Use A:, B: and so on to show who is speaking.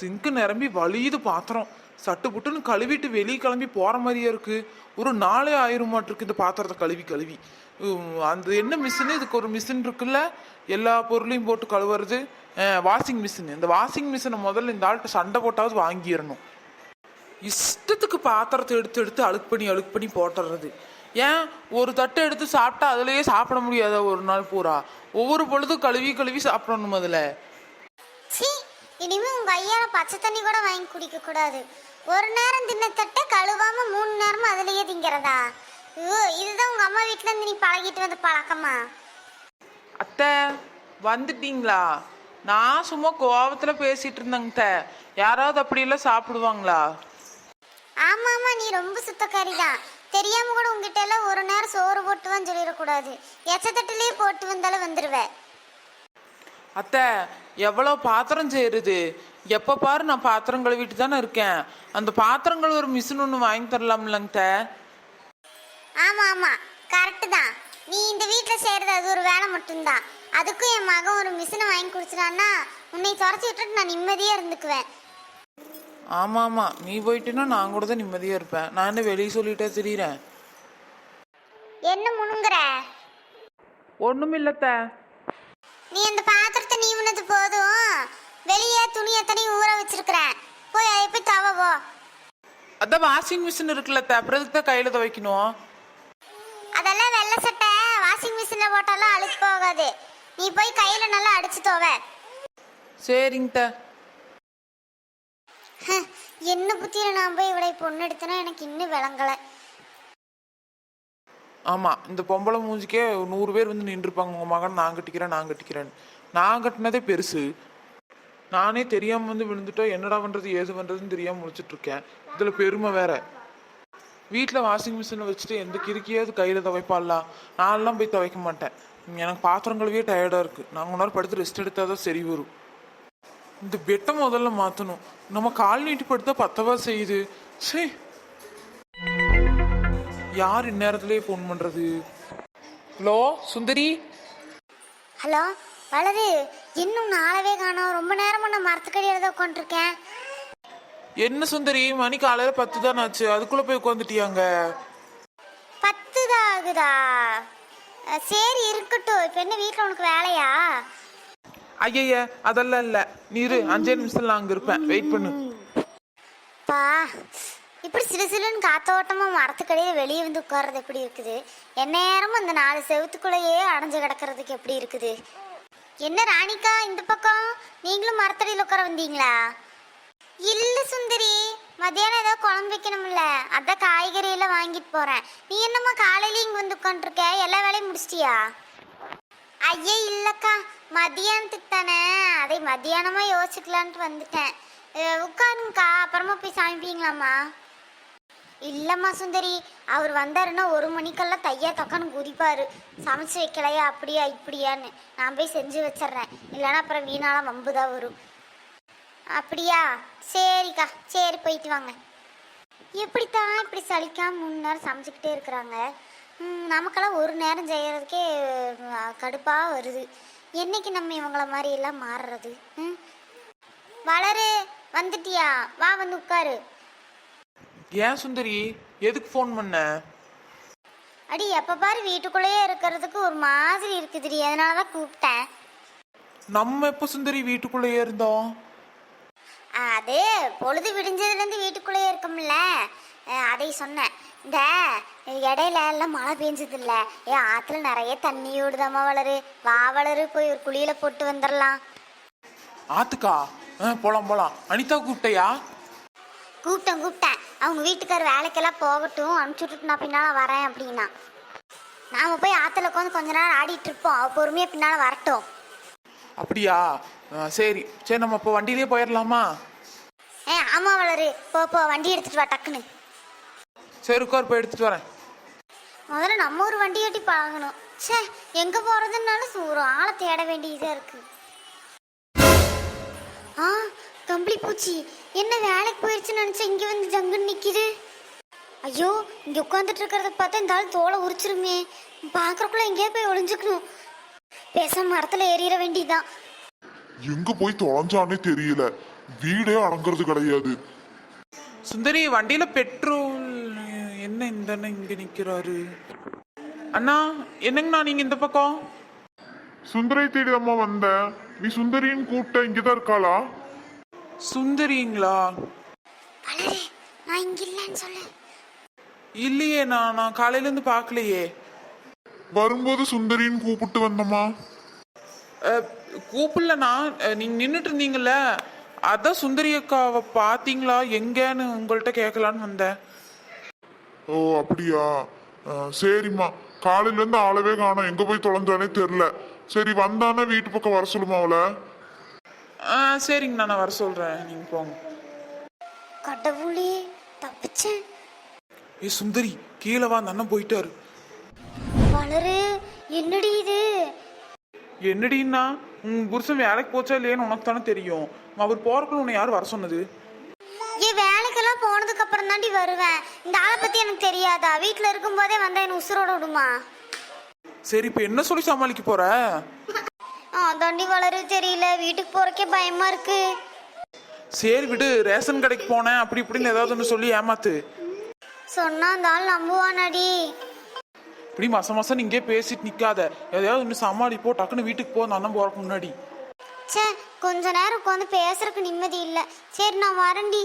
A: சிங்க்கு நிரம்பி வலியுது பாத்திரம். சட்டு புட்டுன்னு கழுவிட்டு வெளியே கிளம்பி போற மாதிரியே இருக்கு. ஒரு நாளே ஆயிரமாட்டிருக்கு இந்த பாத்திரத்தை கழுவி கழுவி. அந்த என்ன மிஷினு? இதுக்கு ஒரு மிஷின் இருக்குல்ல? எல்லா பொருளையும் போட்டு கழுவுறது. வாஷிங் மிஷின் இந்த வாஷிங் மிஷினை முதல்ல இந்த ஆள்கிட்ட சண்டை போட்டாவது வாங்கிடணும். இஷ்டத்துக்கு பாத்திரத்தை எடுத்து எடுத்து அழுக்கு பண்ணி அழுக்கு பண்ணி போட்டுறது. ஏன்? ஒரு தட்டை எடுத்து சாப்பிட்டா அதுலயே சாப்பிட முடியாத ஒரு நாள் பூரா? ஒவ்வொரு பொழுதும் கழுவி கழுவி சாப்பிடணும் அதுல
B: இனிமே உங்க ஐயால பச்சை தண்ணி கூட வாங்கி குடிக்க கூடாது. ஒரு நேரம் தின்ன தட்டை கழுவாம மூணு நேரமும் அதுலயே திங்கிறதா? ஐயோ இதுதான் உங்க அம்மா வீட்ல இருந்து நீ பழகிட்டு வந்த பழக்கமா?
A: அத்தை வந்துட்டீங்களா? நான் சும்மா கோவத்துல பேசிட்டு இருந்தேங்க. யாராவது அப்படியெல்லாம் சாப்பிடுவாங்களா?
B: ஆமா ஆமா நீ ரொம்ப சுத்தக்காரி தான் தெரியாம கூட உங்ககிட்ட எல்லாம் ஒரு நேரம் சோறு போட்டுவான்னு சொல்லிடக்கூடாது. எச்ச தட்டுலயே போட்டு வந்தாலும் வந்துருவ.
A: அத்தை எவ்வளோ பாத்திரம் செய்யுது எப்போ பாரு நான் பாத்திரம் கழுவிட்டு தானே இருக்கேன். அந்த பாத்திரம் கழுவுற மிஷின் ஒன்று வாங்கி தரலாம்லங்க அத்தை?
B: ஆமா ஆமா. கரெக்டு தான். நீ இந்த வீட்ல செய்யறது அது ஒரு வேலை மட்டும்தான். அதுக்கும் என் மகன் ஒரு மிஷினை வாங்கி கொடுத்துட்டான்னா உன்னை துரத்தி விட்டுட்டு நான் நிம்மதியா இருந்துக்குவேன்.
A: ஆமா ஆமா. நீ போயிட்டுன்னா நான் கூட தான் நிம்மதியா இருப்பேன். நான் என்ன வெளியே சொல்லிட்டே திரியிறேன்
B: என்ன முணுங்குற?
A: ஒன்றும் இல்லத்த
B: நீ அந்த வெளியே துணி எத்தனையும் ஊற வச்சிருக்கிறேன். போய் அதை போய் தவவோ.
A: அதான் வாஷிங் மிஷின் இருக்குல்ல எதுக்கு தான் கையில் துவைக்கணும்?
B: அதெல்லாம் வெள்ளை சட்டை வாஷிங் மிஷின்ல போட்டாலும் அழுக்கு போகாது. நீ போய் கையில நல்லா அடிச்சு தோவ.
A: சரிங்க
B: என்ன புத்தியில நான் போய் இவளை பொண்ணு எடுத்தனா எனக்கு இன்னும் விளங்கல.
A: ஆமா இந்த பொம்பளை மூஞ்சிக்கே நூறு பேர் வந்து நின்றுப்பாங்க உங்க மகன் நான் கட்டிக்கிறேன் நான் கட்டிக்கிறேன். நான் கட்டினதே பெருசு. நானே தெரியாம வந்து விழுந்துட்டோம் என்னடா பண்றது ஏது பண்றதுன்னு தெரியாம முடிச்சிட்டு இருக்கேன் இதுல பெருமை வேற. வீட்டில் வாஷிங் மிஷினை வச்சுட்டு எந்த கிறுக்கியாவது கையில் துவைப்பாடலாம் நான்லாம் போய் துவைக்க மாட்டேன். எனக்கு பாத்திரம் கழுவியே டயர்டாக இருக்கு. நாங்கள் நேரம் படுத்து ரெஸ்ட் எடுத்தால் தான் சரி வரும். இந்த பெட்டை முதல்ல மாற்றணும் நம்ம கால் நீட்டி படுத்தா பத்தவா செய்யுது? சே யார் இந்நேரத்துலேயே ஃபோன் பண்ணுறது ஹலோ சுந்தரி?
B: ஹலோ வளரு இன்னும் நேரமா நான் மரத்துக்கடியில் தான் உட்காந்துருக்கேன்
A: என்ன சுந்தரி? மணி காலையில் பத்து தான் ஆச்சு. அதுக்குள்ளே போய் உட்காந்துட்டியாங்க
B: பத்து தான் ஆகுதா அஹ், சரி இருக்கட்டும். இப்போ என்ன வீட்டில் உனக்கு வேலையா?
A: ஐயய்ய அதெல்லாம் இல்லை. நீரு அஞ்சே நிமிஷத்தில் நான் அங்கே இருப்பேன். வெயிட் பண்ணு.
B: பா இப்படி சிலு சிலுன்னு காத்தோட்டமா மரத்துக்கடியே வெளியே வந்து உட்கார்றது எப்படி இருக்குது? எந்நேரமும் அந்த நாலு செவுத்துக்குள்ளேயே அடைஞ்சு கிடக்கிறதுக்கு எப்படி இருக்குது? என்ன ராணிக்கா இந்த பக்கம்? நீங்களும் மரத்தடியில் உட்கார வந்தீங்களா? இல்ல சுந்தரி மத்தியானம் ஏதோ குழம்பு வைக்கணும்ல. அதான் காய்கறி எல்லாம் வாங்கிட்டு போறேன். நீ என்னம்மா காலையில இங்க வந்து உட்காந்துருக்க எல்லா வேலையும் முடிச்சிட்டியா? ஐயே இல்லக்கா. மதியானத்துக்கு தானே. அதை மத்தியானமா யோசிக்கலான்ட்டு வந்துட்டேன். உட்காருங்கக்கா. அப்புறமா போய் சமைப்பீங்களாம்மா? இல்லம்மா சுந்தரி. அவர் வந்தாருன்னா ஒரு மணிக்கெல்லாம் தையா தக்கான்னு குதிப்பாரு. சமைச்சு வைக்கலையா அப்படியா இப்படியான்னு. நான் போய் செஞ்சு வச்சிடுறேன். இல்லைன்னா அப்புறம் வீணாலாம் வம்பு தான் வரும். அப்படியா? சரிக்கா. சரி போயிட்டு வாங்க. எப்படித்தான் இப்படி சலிக்காம மூணு நேரம் சமைச்சுக்கிட்டே இருக்கிறாங்க. நமக்கெல்லாம் ஒரு நேரம் செய்கிறதுக்கே கடுப்பாக வருது. என்னைக்கு நம்ம இவங்கள மாதிரி எல்லாம் மாறுறது? ம்? வளரு வந்துட்டியா? வா வந்து உட்காரு.
A: ஏன் சுந்தரி? எதுக்கு ஃபோன் பண்ண?
B: அடி எப்போ பாரு வீட்டுக்குள்ளேயே இருக்கிறதுக்கு ஒரு மாதிரி இருக்குதுடி. அதனால தான் கூப்பிட்டேன்.
A: நம்ம எப்போ சுந்தரி வீட்டுக்குள்ளேயே இருந்தோம்?
B: அது பொழுது விடிஞ்சதுலேருந்து வீட்டுக்குள்ளேயே இருக்கோம்ல. அஹ், அதை சொன்னேன். இந்த இடையில எல்லாம் மழை பெஞ்சதில்ல. ஏ ஆற்றுல நிறைய தண்ணி ஓடுதாம்மா வளரு. வா வளரு போய் ஒரு குளியில போட்டு வந்துடலாம்
A: ஆத்துக்கா? ஆ போலாம் போலாம். அனிதா கூப்பிட்டையா?
B: கூப்பிட்டேன் கூப்பிட்டேன். அவங்க வீட்டுக்கார் வேலைக்கெல்லாம் போகட்டும் அனுப்பிச்சி விட்டுட்டு நான் பின்னால் வரேன் அப்படின்னா. நாம போய் ஆற்றுல உட்காந்து கொஞ்ச நேரம் ஆடிட்டு இருப்போம். அவ பொறுமையாக பின்னால் வரட்டும்.
A: அப்படியா? சரி. சரி நம்ம இப்போ வண்டியிலே போயிடலாமா
B: ஏ ஆமா வளரு. போ போ வண்டி எடுத்துட்டு வா டக்குன்னு.
A: சரி உட்கார் போய் எடுத்துட்டு வரேன்.
B: முதல்ல நம்ம ஒரு வண்டி ஓட்டி பழகணும். ச்சே எங்க போறதுனாலும் ஒரு ஆளை தேட வேண்டியதா இருக்கு. கம்பளி பூச்சி. என்ன வேலைக்கு போயிருச்சுன்னு நினைச்சா இங்க வந்து ஜங்குன்னு நிக்குது. ஐயோ இங்க உட்காந்துட்டு இருக்கிறத பார்த்தா இந்த ஆள் தோலை உரிச்சிருமே. பாக்குறக்குள்ள எங்கேயோ போய் ஒளிஞ்சுக்கணும். பேசாம மரத்துல ஏறிட வேண்டியதுதான்.
C: எங்க போய் தொலைஞ்சானே தெரியல. வீடே அடங்குறது கிடையாது.
A: சுந்தரி வண்டியில பெட்ரோல் என்ன இந்த அண்ணன் இங்க நிக்கிறாரு? அண்ணா என்னங்கண்ணா நீங்க இந்த பக்கம்?
C: சுந்தரை தேடி அம்மா வந்தேன். நீ சுந்தரின்னு கூப்பிட்ட இங்கதான் இருக்காளா?
A: சுந்தரிங்களா?
B: வளரு நான் இங்க இல்லைன்னு சொல்லு.
A: இல்லையே நான் நான் காலையில இருந்து பார்க்கலையே.
C: வரும்போது சுந்தரின்னு கூப்பிட்டு வந்தம்மா.
A: அஹ், கூப்பிடலண்ணா அஹ், நீங்க நின்றுட்டு இருந்தீங்கல்ல அதான் சுந்தரி அக்காவை பார்த்தீங்களா? எங்கன்னு உங்கள்கிட்ட கேட்கலான்னு வந்தேன்.
C: ஓ அப்படியா? ஆ, சரிம்மா. காலையில இருந்து ஆளவே காணோம். எங்க போய் தொலைஞ்சானே தெரியல. சரி வந்தானே வீட்டு பக்கம் வர சொல்லுமா அவளை?
A: ஆ சரிங்கண்ணா நான் வர சொல்றேன். நீங்க போங்க.
B: கடவுளே தப்பிச்சேன்.
A: ஏ சுந்தரி கீழே வா அந்த அண்ணன் போயிட்டாரு.
B: வளரு என்னடி இது?
A: என்னடின்னா உன் புருஷன் வேலைக்கு போச்சா இல்லையான்னு உனக்கு தானே தெரியும். அவர் போறக்குள்ள உன்னை யார் வர சொன்னது?
B: ஏன் வேலைக்கெல்லாம் போனதுக்கு அப்புறம் தாண்டி வருவேன். இந்த ஆளை பத்தி எனக்கு தெரியாதா? வீட்ல இருக்கும்போதே வந்தா என்ன உசுரோட விடுமா?
A: சரி இப்போ என்ன சொல்லி சமாளிக்க போற?
B: அதாண்டி வளரு தெரியல வீட்டுக்கு போறக்கே பயமா இருக்கு.
A: சரி விடு ரேஷன் கடைக்கு போனேன். அப்படி இப்படின்னு ஏதாவது ஒன்று சொல்லி ஏமாத்து.
B: சொன்னா அந்த ஆள் நம்புவானாடி.
A: இப்படி மாசம் மாசம் நீங்கே பேசிட்டு நிக்காத. எதையாவது ஒன்று சமாளிப்போ டக்குன்னு வீட்டுக்கு போ அந்த அண்ணன் போறக்கு முன்னாடி.
B: ச்சே கொஞ்ச நேரம் உட்காந்து பேசுறதுக்கு நிம்மதி இல்லை. சரி நான் வரேன்டி.